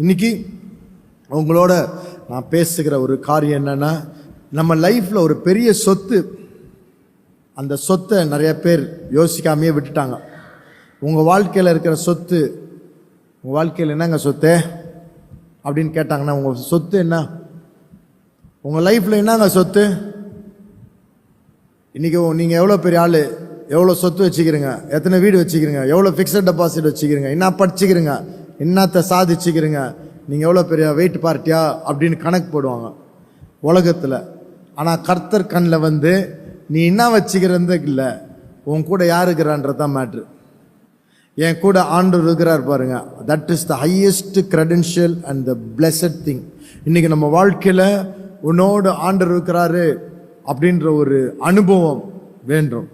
இன்னைக்கு உங்களோட நான் பேசுகிற ஒரு காரியம் என்னன்னா நம்ம லைஃப்பில் ஒரு பெரிய சொத்து அந்த சொத்தை நிறைய பேர் யோசிக்காமையே விட்டுட்டாங்க. உங்கள் வாழ்க்கையில் இருக்கிற சொத்து உங்கள் வாழ்க்கையில் என்னங்க சொத்து? அப்படின்னு கேட்டாங்கன்னா உங்கள் சொத்து என்ன? உங்கள் லைஃப்பில் என்னங்க சொத்து? இன்றைக்கி நீங்கள் எவ்வளோ பெரிய ஆள்? எவ்வளோ சொத்து வச்சுக்கிறீங்க? எத்தனை வீடு வச்சுக்கிறீங்க? எவ்வளோ ஃபிக்ஸட் டெபாசிட் வச்சுக்கிறீங்க? என்ன படிச்சுக்கிறீங்க? என்னத்தை சாதிச்சுக்கிறீங்க? நீங்கள் எவ்வளோ பெரிய வெயிட் பார்ட்டியா அப்படின்னு கணக்கு போடுவாங்க. உலகத்தில். ஆனால் கர்த்தர் கண்ணில் வந்து நீ என்ன வச்சுக்கிறது இல்லை உன் கூட யார் இருக்கிறான்றது தான் மேட்ரு என் கூட ஆண்டவர் இருக்கிறார் பாருங்க. That is the highest credential and the blessed thing இன்றைக்கி நம்ம வாழ்க்கையில் உன்னோடு ஆண்டவர் இருக்கிறாரு அப்படின்ற ஒரு அனுபவம் வேண்டும்.